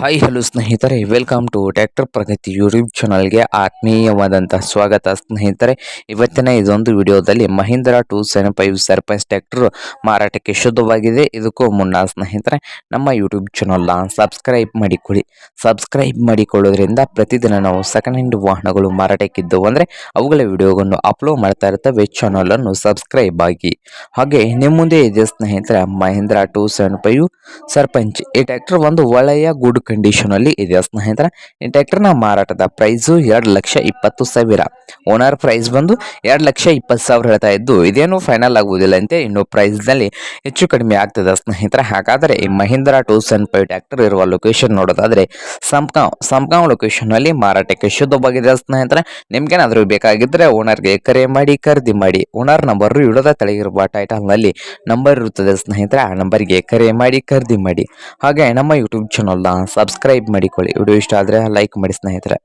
Hi hello ಸ್ನೇಹಿತರೆ. Welcome to tractor Pragati YouTube ಚಾನಲ್ಗೆ ಆತ್ಮೀಯವಾದಂಥ ಸ್ವಾಗತ ಸ್ನೇಹಿತರೆ. ಇವತ್ತಿನ ಇದೊಂದು ವಿಡಿಯೋದಲ್ಲಿ Mahindra two seven five Sarpanch tractor ಮಾರಾಟಕ್ಕೆ ಶುದ್ಧವಾಗಿದೆ. ಇದಕ್ಕೂ ಮುನ್ನ ಸ್ನೇಹಿತರೆ, ನಮ್ಮ ಯೂಟ್ಯೂಬ್ ಚಾನಲ್ನ ಸಬ್ಸ್ಕ್ರೈಬ್ ಮಾಡಿಕೊಳ್ಳಿ. ಸಬ್ಸ್ಕ್ರೈಬ್ ಮಾಡಿಕೊಳ್ಳೋದ್ರಿಂದ ಪ್ರತಿದಿನ ನಾವು ಸೆಕೆಂಡ್ ಹ್ಯಾಂಡ್ ವಾಹನಗಳು ಮಾರಾಟಕ್ಕಿದ್ದವು ಅಂದರೆ ಅವುಗಳ ವಿಡಿಯೋಗಳನ್ನು ಅಪ್ಲೋಡ್ ಮಾಡ್ತಾ ಇರ್ತವೆ. ಚಾನಲನ್ನು ಸಬ್ಸ್ಕ್ರೈಬ್ ಆಗಿ. ಹಾಗೆ ನಿಮ್ಮ ಮುಂದೆ ಇದೆ ಸ್ನೇಹಿತರೆ Mahindra two seven five Sarpanch ಈ ಟ್ಯಾಕ್ಟರ್ ಒಂದು ಒಳ್ಳೆಯ ಗುಡ್ ಕಂಡೀಷನ್ ಅಲ್ಲಿ ಇದೆ ಸ್ನೇಹಿತರೆ? ಈ ಟ್ರ್ಯಾಕ್ಟರ್ನ ಮಾರಾಟದ ಪ್ರೈಸು ಎರಡು ಲಕ್ಷ ಇಪ್ಪತ್ತು ಸಾವಿರ. ಓನರ್ ಪ್ರೈಸ್ ಬಂದು ಎರಡು ಲಕ್ಷ ಇಪ್ಪತ್ತು ಸಾವಿರ ಹೇಳ್ತಾ ಇದ್ದು, ಇದೇನು ಫೈನಲ್ ಆಗುವುದಿಲ್ಲ ಅಂತೆ. ಇನ್ನು ಪ್ರೈಸ್ನಲ್ಲಿ ಹೆಚ್ಚು ಕಡಿಮೆ ಆಗ್ತದೆ ಸ್ನೇಹಿತರೆ. ಹಾಗಾದರೆ ಈ Mahindra two seven five tractor ಇರುವ ಲೊಕೇಶನ್ ನೋಡೋದಾದ್ರೆ ಸಂಪ್ಗಾಂವ್ ಸಂಪ್ಗಾಂವ್ ಲೊಕೇಶನ್ ಅಲ್ಲಿ ಮಾರಾಟಕ್ಕೆ ಶುದ್ಧವಾಗಿದೆ ಸ್ನೇಹಿತರೆ? ನಿಮ್ಗೇನಾದರೂ ಬೇಕಾಗಿದ್ದರೆ ಓನರ್ಗೆ ಕರೆ ಮಾಡಿ, ಖರೀದಿ ಮಾಡಿ. ಓನರ್ ನಂಬರ್ ಇಡೋದ ತೆಳಗಿರುವ ಟೈಟಲ್ನಲ್ಲಿ ನಂಬರ್ ಇರುತ್ತದೆ ಸ್ನೇಹಿತರೆ. ಆ ನಂಬರ್ಗೆ ಕರೆ ಮಾಡಿ, ಖರೀದಿ ಮಾಡಿ. ಹಾಗೆ ನಮ್ಮ ಯೂಟ್ಯೂಬ್ ಚಾನಲ್ನ ಸಬ್ಸ್ಕ್ರೈಬ್ ಮಾಡಿಕೊಳ್ಳಿ. ವಿಡಿಯೋ ಇಷ್ಟ ಆದರೆ ಲೈಕ್ ಮಾಡಿ ಸ್ನೇಹಿತರೆ.